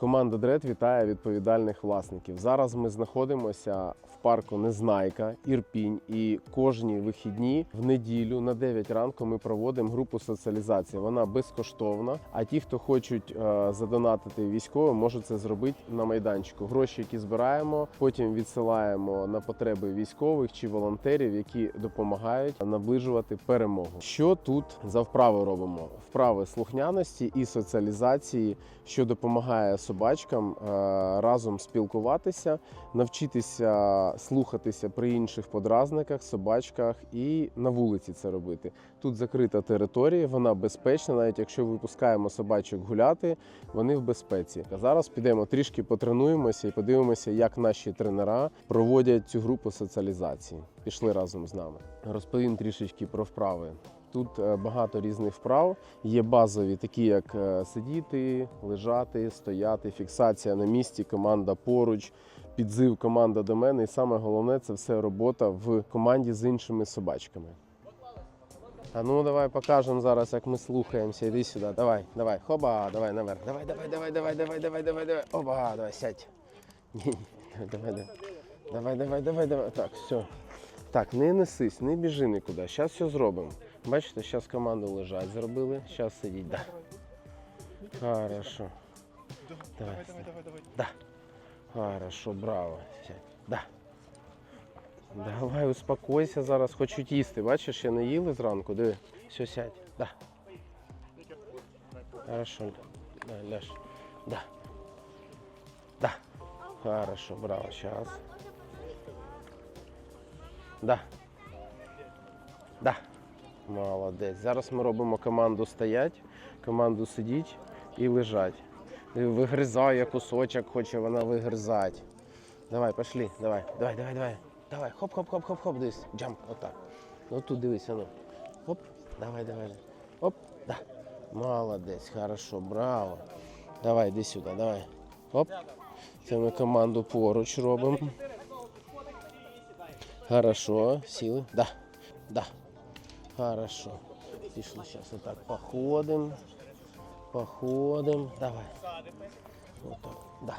Команда Дред вітає відповідальних власників. Зараз ми знаходимося в парку Незнайка, Ірпінь, і кожні вихідні в неділю на 9 ранку ми проводимо групу соціалізації. Вона безкоштовна. А ті, хто хочуть е, задонатити військовим, можуть це зробити на майданчику. Гроші, які збираємо, потім відсилаємо на потреби військових чи волонтерів, які допомагають наближувати перемогу. Що тут за вправи робимо? Вправи слухняності і соціалізації, що допомагає собачкам е, разом спілкуватися, навчитися слухатися при інших подразниках, собачках і на вулиці це робити. Тут закрита територія, вона безпечна, навіть якщо випускаємо собачок гуляти, вони в безпеці. А зараз підемо трішки потренуємося і подивимося, як наші тренера проводять цю групу соціалізації. Пішли разом з нами. Розповім трішечки про вправи. Тут е, багато різних вправ. Є базові, такі як е, сидіти, лежати, стояти, фіксація на місці, команда поруч, підзив команда до мене. І саме головне це все робота в команді з іншими собачками. А ну давай покажемо зараз, як ми слухаємося. Іди сюди. Давай, давай, хоба, давай наверх. Давай, давай, давай, давай, давай, давай, давай, давай. Оба, давай, сядь. Давай, давай. Давай, давай, давай, давай. Так, все. Так, не несись, не біжи нікуди. Зараз все зробимо. Бачите, зараз команду лежать зробили, зараз сидіть. Да. Хорошо. Давай, давай, давай, давай. Да. Хорошо, браво. Да. Давай, успокойся зараз, хочуть їсти. Бачиш, ще не їли зранку, диви. Все, сядь. Да. Хорошо. Да, ляж. Да. Да. Хорошо, браво. Сейчас. Да. Да. Молодець. Зараз ми робимо команду стоять, команду сидіть і лежать. Вигризає кусочок, хоче вона вигризати. Давай, пошли, давай, давай, давай, давай. Давай, хоп, хоп, хоп, хоп, хоп, дивись. Джамп, отак. Ну тут дивись, ну. Хоп, давай, давай. Оп, да. Молодець, хорошо, браво. Давай, іди сюди, давай. Оп. Це ми команду поруч робимо. Хорошо, сіли. Да. Да. Хорошо. Пішли зараз отак походимо. Походимо. Давай. Отак. Да.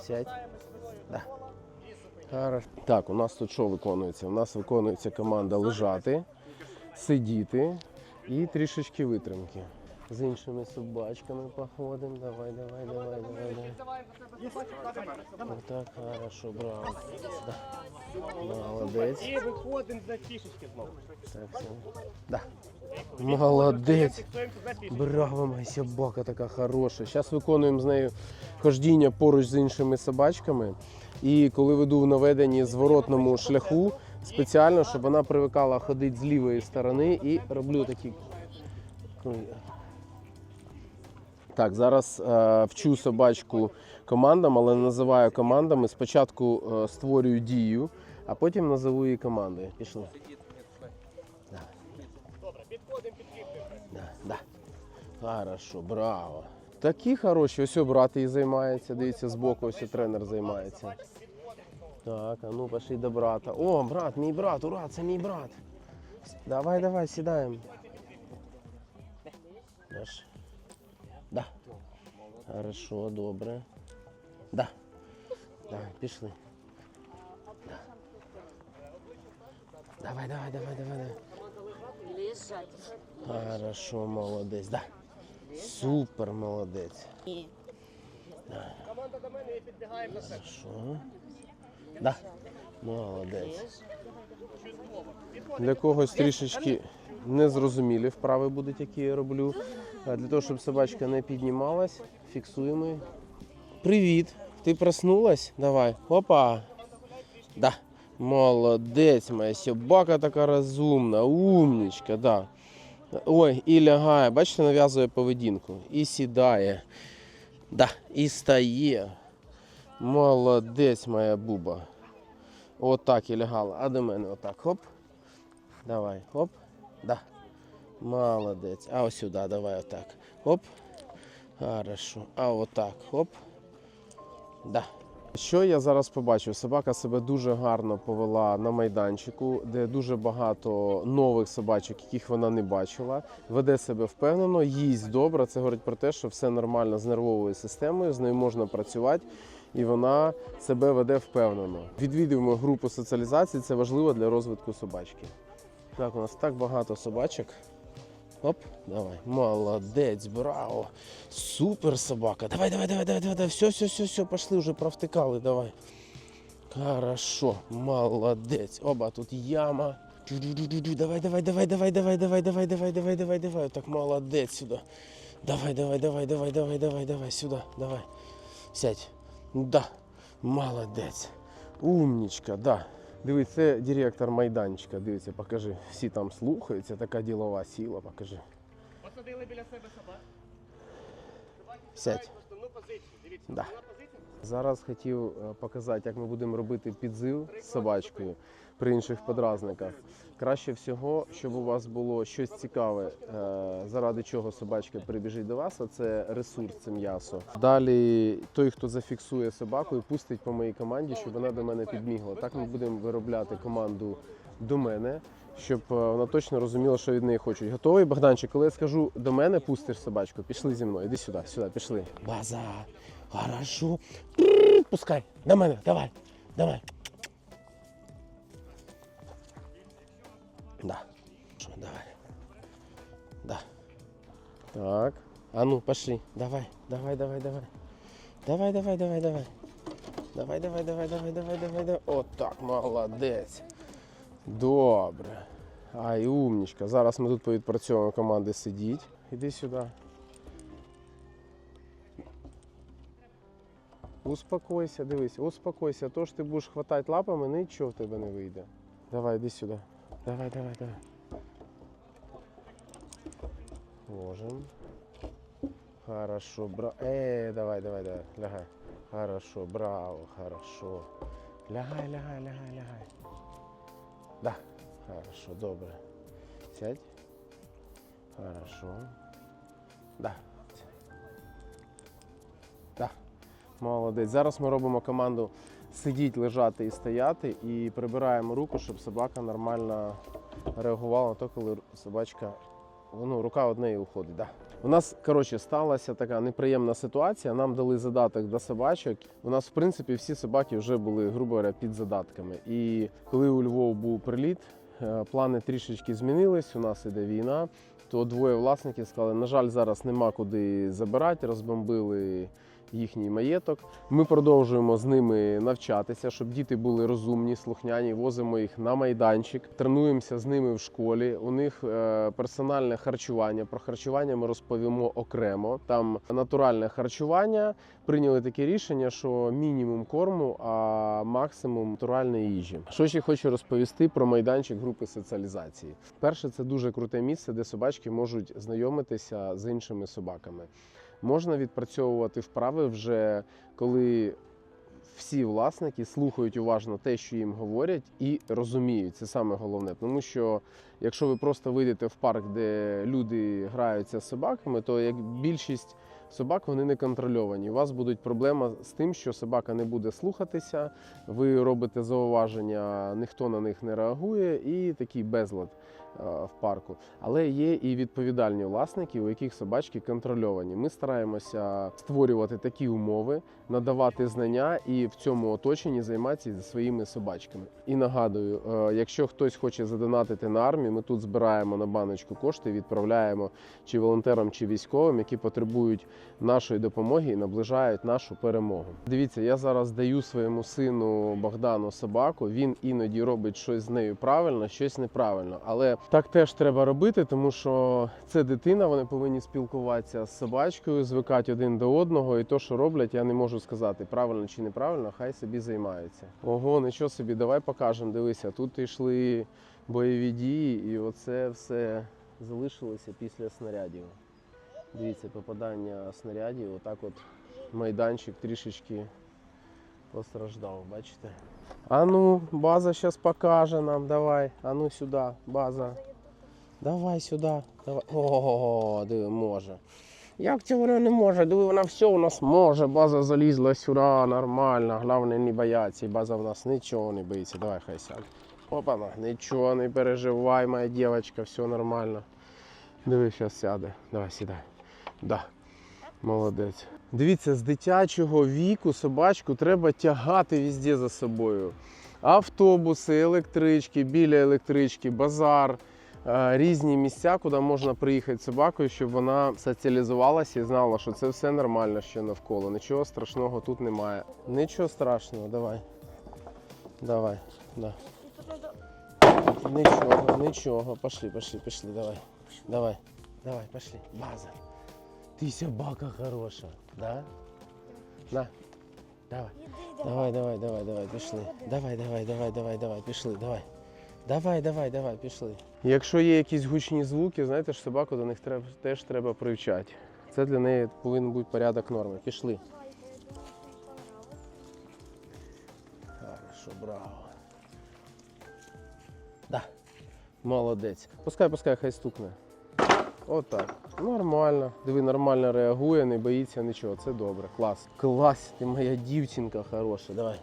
Сядь. Да. Хорошо. Так, у нас тут що виконується? У нас виконується команда лежати, сидіти і трішечки витримки. З іншими собачками походимо. Давай, давай, давай, давай, давай. Отак, хорошо, браво. Молодець. І виходимо за фішечки знову. Так, все. Да. Молодець. Браво, моя собака така хороша. Зараз виконуємо з нею хождіння поруч з іншими собачками. І коли веду в наведенні зворотному шляху, спеціально, щоб вона привикала ходити з лівої сторони і роблю такі. Так, зараз е, вчу собачку командам, але не називаю командами. Спочатку е, створюю дію, а потім назову її командою. Пішли. Добре, підходимо, підкріплюємо. Да, да. Хорошо, браво. Такі хороші, ось брат і займається, дивіться, збоку ось тренер займається. Так, а ну пошли до брата. О, брат, мій брат, ура, це мій брат. Давай, давай, сідаємо. Да. Хорошо, добре. Да. Давай, пішли. Да. Давай, давай, давай, давай, давай. Лежать. Хорошо, молодець. Да. Супер молодець. Команда до мене і підбігаємо на себе. Що? Да. Молодець. Для когось трішечки незрозумілі вправи будуть, які я роблю. Для того, щоб собачка не піднімалась, фіксуємо. Привіт! Ти проснулась? Давай. Опа. Да. Молодець, моя собака така розумна, умничка, да. Ой, і лягає, бачите, нав'язує поведінку. І сідає. Да, і стає. Молодець, моя буба. Отак і лягала. А до мене отак. Хоп. Давай. Хоп. Да. Молодець. А ось сюди, давай отак. Хоп. Хорошо. А отак. Хоп. Да. Що я зараз побачив? Собака себе дуже гарно повела на майданчику, де дуже багато нових собачок, яких вона не бачила. Веде себе впевнено, їсть добре. Це говорить про те, що все нормально з нервовою системою, з нею можна працювати. І вона себе веде впевнено. Відвідуємо групу соціалізації, це важливо для розвитку собачки. Так, у нас так багато собачок. Оп, давай. Молодець, браво. Супер собака. Давай, давай, давай, давай, давай, давай. Все, все, все, все, пошли, вже провтикали, давай. Хорошо, молодець. Оба, тут яма. Давай, давай, давай, давай, давай, давай, давай, давай, давай, давай, давай. Так, молодець сюди. Давай, давай, давай, давай, давай, давай, давай, сюди, давай. Сядь. Да, молодець. Умнічка, да. Дивись, це директор майданчика. Дивіться, покажи. Всі там слухаються, така ділова сіла, покажи. Посадили біля себе собак. Сядь. Да. Зараз хотів е, показати, як ми будемо робити підзив з собачкою при інших подразниках. Краще всього, щоб у вас було щось цікаве, е, заради чого собачка прибіжить до вас, а це ресурс, це м'ясо. Далі той, хто зафіксує собаку і пустить по моїй команді, щоб вона до мене підмігла. Так ми будемо виробляти команду до мене, щоб е, вона точно розуміла, що від неї хочуть. Готовий, Богданчик? Коли я скажу до мене, пустиш собачку, пішли зі мною. Іди сюди, сюди, пішли. База. Хорошо. Пускай. До мене, давай. Давай. Да. Що, давай. Да. Так. А ну, пошли. Давай, давай, давай, давай. Давай, давай, давай, давай. Давай, давай, давай, давай, давай, давай, давай. От так, молодець. Добре. Ай, умнічка. Зараз ми тут повідпрацьовуємо команди сидіть. Іди сюди. Успокойся, дивись, успокойся. То, що ти будеш хватати лапами, нічого в тебе не вийде. Давай, іди сюди. Давай, давай, давай. Ложим. Хорошо, браво. Э, давай, давай, давай. Лягай. Хорошо, браво, хорошо. Лягай, лягай, лягай, лягай. Да. Хорошо, добре. Сядь. Хорошо. Да. Да. Молодець. Зараз ми робимо команду сидіть, лежати і стояти, і прибираємо руку, щоб собака нормально реагувала на те, коли собачка, ну, рука однеї уходить. Да. У нас, коротше, сталася така неприємна ситуація. Нам дали задаток до собачок. У нас, в принципі, всі собаки вже були, грубо говоря, під задатками. І коли у Львов був приліт, е, плани трішечки змінились. У нас іде війна. То двоє власників сказали, на жаль, зараз нема куди забирати, розбомбили їхній маєток. Ми продовжуємо з ними навчатися, щоб діти були розумні, слухняні. Возимо їх на майданчик, тренуємося з ними в школі. У них е, персональне харчування. Про харчування ми розповімо окремо. Там натуральне харчування. Прийняли таке рішення, що мінімум корму, а максимум натуральної їжі. Що ще хочу розповісти про майданчик групи соціалізації. Перше, це дуже круте місце, де собачки можуть знайомитися з іншими собаками. Можна відпрацьовувати вправи вже коли всі власники слухають уважно те, що їм говорять, і розуміють. Це саме головне. Тому що якщо ви просто вийдете в парк, де люди граються з собаками, то як більшість собак вони не контрольовані. У вас будуть проблеми з тим, що собака не буде слухатися, ви робите зауваження, ніхто на них не реагує, і такий безлад в парку. Але є і відповідальні власники, у яких собачки контрольовані. Ми стараємося створювати такі умови, надавати знання і в цьому оточенні займатися зі своїми собачками. І нагадую, е, якщо хтось хоче задонатити на армію, ми тут збираємо на баночку кошти, відправляємо чи волонтерам, чи військовим, які потребують нашої допомоги і наближають нашу перемогу. Дивіться, я зараз даю своєму сину Богдану собаку. Він іноді робить щось з нею правильно, щось неправильно. Але так теж треба робити, тому що це дитина. Вони повинні спілкуватися з собачкою, звикати один до одного. І то, що роблять, я не можу сказати, правильно чи неправильно, хай собі займаються. Ого, нічого собі, давай покажемо. Дивися, тут йшли бойові дії, і оце все залишилося після снарядів. Дивіться, попадання снарядів, отак от майданчик трішечки постраждав, бачите? А ну, база зараз покаже нам, давай. А ну сюди, база. Давай сюди. Ого, диви, може. Як це вона не може? Диви, вона все у нас може. База залізла сюди, нормально. Головне не бояться. База в нас нічого не боїться. Давай хай сяде. Опа, нічого не переживай, моя дівчинка, все нормально. Диви, зараз сяде. Давай, сідай. Да. Молодець. Дивіться, з дитячого віку собачку треба тягати везде за собою. Автобуси, електрички, біля електрички, базар, е, різні місця, куди можна приїхати собакою, щоб вона соціалізувалася і знала, що це все нормально ще навколо. Нічого страшного тут немає. Нічого страшного, давай. Давай. Да. Нічого, нічого. Пошли, пошли, пошли, давай. Давай, давай, пошли. База. Ты собака хорошая, да? На. Давай. Давай, давай, давай, давай, пішли. Давай, давай, давай, давай, давай, пішли, давай. Давай, давай, давай, пішли. Якщо є якісь гучні звуки, знаєте ж собаку до них треба, теж треба привчати. Це для неї повинен бути порядок норми. Пішли. Хорошо, браво. Да. Молодець. Пускай, пускай, хай стукне. Отак. Нормально. Диви, нормально реагує, не боїться нічого. Це добре. Клас. Клас, ти моя дівчинка хороша. Давай.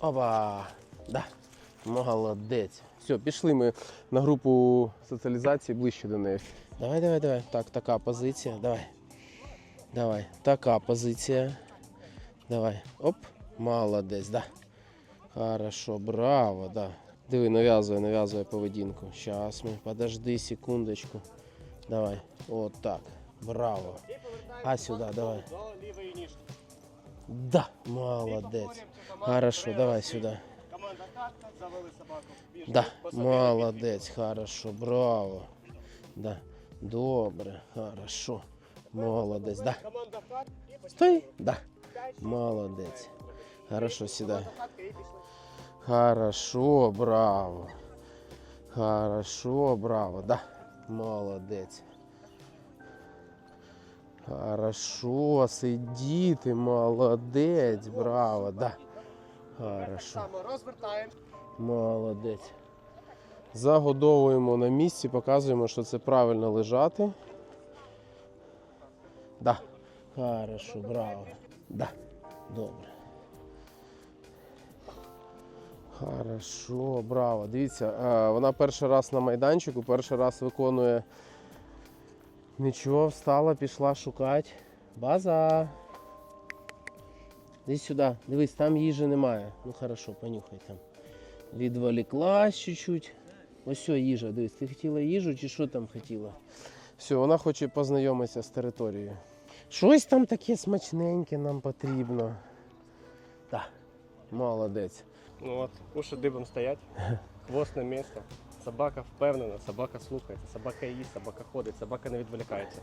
Опа. Да. Молодець. Все, пішли ми на групу соціалізації ближче до неї. Давай, давай, давай. Так, така позиція. Давай. Давай. Така позиція. Давай. Оп. Молодець, да. Хорошо, браво, да. Диви, нав'язує, нав'язує поведінку. Щас ми, подожди секундочку. Давай. От так. Браво. І повертаємося А сюди, давай. до лівої ніжки. Да, І молодець. повторюємо цю команду Хорошо, три давай рази. сюди. Команда катка, завели собаку. Біжимо. Да, Посадили молодець, хорошо, браво. Да. Добре, хорошо. Молодець, да. Команда кат і постійно. Стой. Да. П'ять, шість. Молодець. Хорошо, сідай. Команда катка і пішли. Хорошо, браво. Хорошо, браво, да. Молодець. Хорошо, сидіти, молодець, браво, да. Хорошо, розвертаємо. молодець. Загодовуємо на місці, показуємо, що це правильно лежати. Да. Хорошо, браво. Да. Добре. Хорошо, браво. Дивіться, е, вона перший раз на майданчику, перший раз виконує. Нічого, встала, пішла шукати. База. Іди сюди. Дивись, там їжі немає. Ну хорошо, понюхай там. Відволіклась чуть-чуть. Ось все, їжа, дивись, ти хотіла їжу чи що там хотіла? Все, вона хоче познайомитися з територією. Щось там таке смачненьке нам потрібно. Так, молодець. Ну от, уші дибом стоять, хвост на місце. Собака впевнена, собака слухається, собака їсть, собака ходить, собака не відволікається.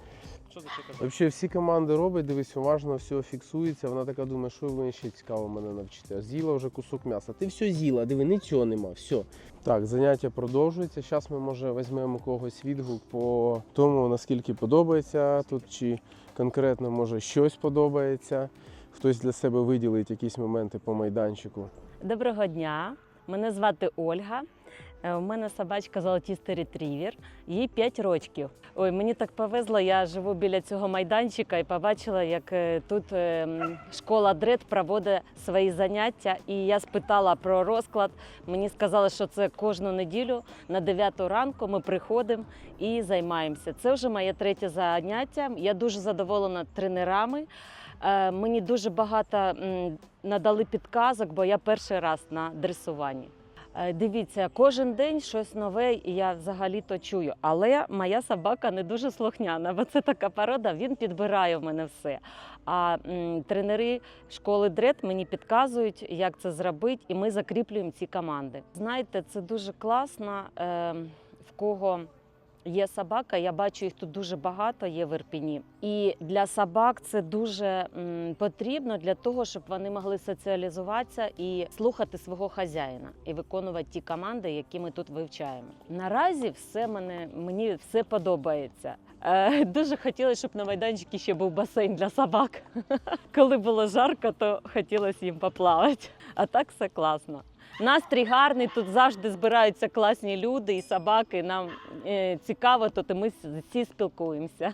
Що за ще казати? Взагалі всі команди роблять, дивись, уважно все фіксується. Вона така думає, що ви ще цікаво мене навчите. З'їла вже кусок м'яса. Ти все з'їла, диви, нічого нема, все. Так, заняття продовжується. Зараз ми може візьмемо когось відгук по тому, наскільки подобається тут, чи конкретно може щось подобається. Хтось для себе виділить якісь моменти по майданчику. Доброго дня. Мене звати Ольга. Е, У мене собачка золотістий ретрівер, їй 5 років. Ой, мені так повезло, я живу біля цього майданчика і побачила, як е, тут е, школа Дред проводить свої заняття. І я спитала про розклад. Мені сказали, що це кожну неділю на 9 ранку ми приходимо і займаємося. Це вже моє третє заняття. Я дуже задоволена тренерами. Е, Мені дуже багато надали підказок, бо я перший раз на дресуванні. Е, Дивіться, кожен день щось нове, я взагалі то чую. Але моя собака не дуже слухняна, бо це така порода, він підбирає в мене все. А м, тренери школи дред мені підказують, як це зробити, і ми закріплюємо ці команди. Знаєте, це дуже класно, е, в кого є собака. Я бачу, їх тут дуже багато є в Ірпіні. І для собак це дуже м, потрібно для того, щоб вони могли соціалізуватися і слухати свого хазяїна і виконувати ті команди, які ми тут вивчаємо. Наразі все мене мені все подобається. Е, дуже хотілося, щоб на майданчику ще був басейн для собак. Коли було жарко, то хотілося їм поплавати. А так все класно. Настрій гарний, тут завжди збираються класні люди і собаки. Нам е, цікаво, то ми всі спілкуємося.